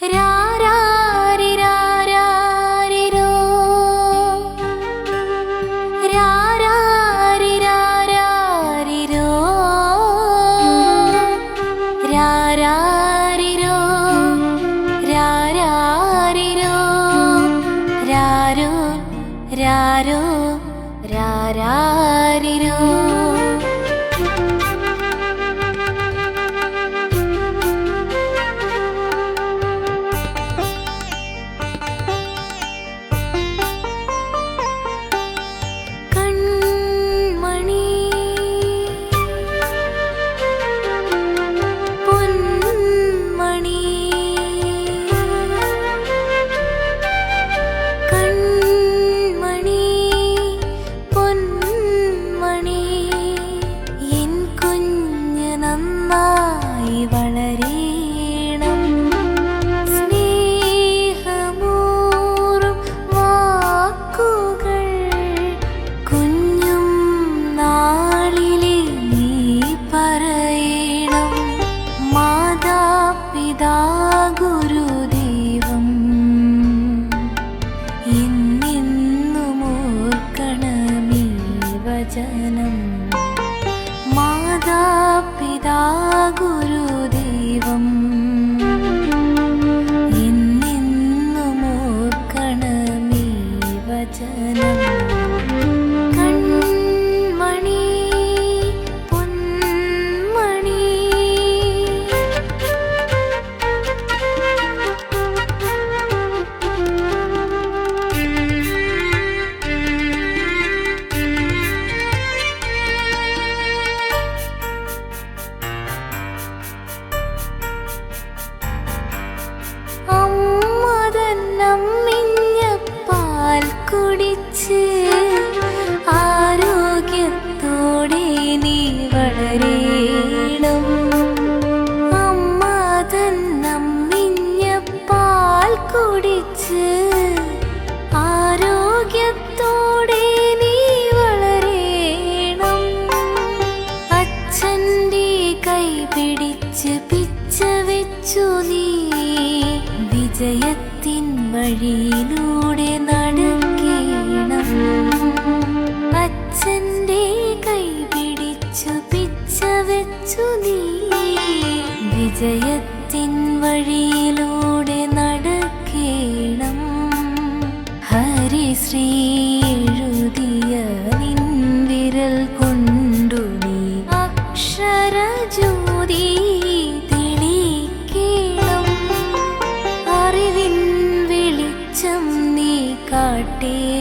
രാരാ വിജയത്തിൻ വഴിയിലൂടെ നടക്കേണം. അച്ഛന്റെ കൈ പിടിച്ചു പിച്ച വെച്ചു നീ. വിജയത്തിൻ വഴിയിലൂടെ നടക്കേണം. ഹരിശ്രീ കാട്ടേ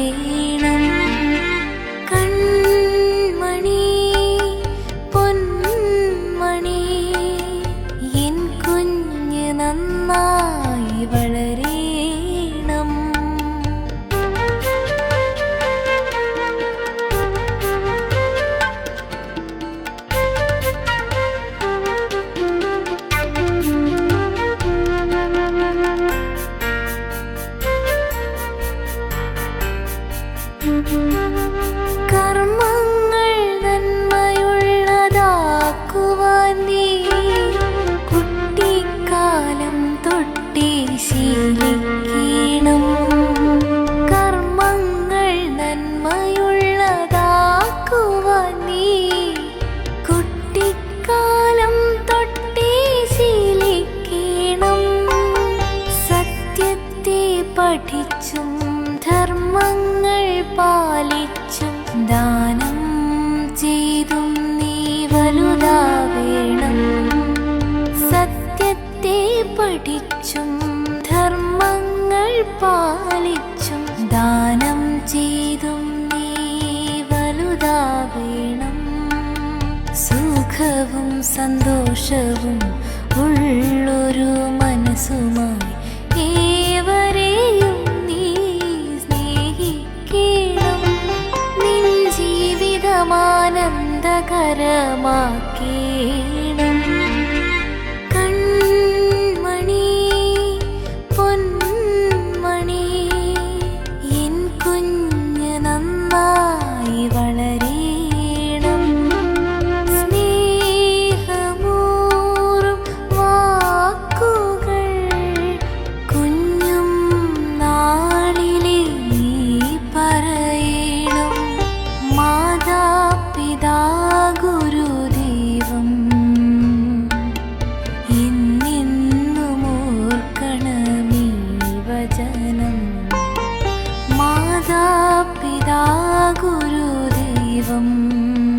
Thank you. സന്തോഷവും ഉള്ളൊരു മനസ്സുമായി ഏവരെയും നീ സ്നേഹിക്കണം. നീ ജീവിതമാനന്ദകരമാക്കി mm.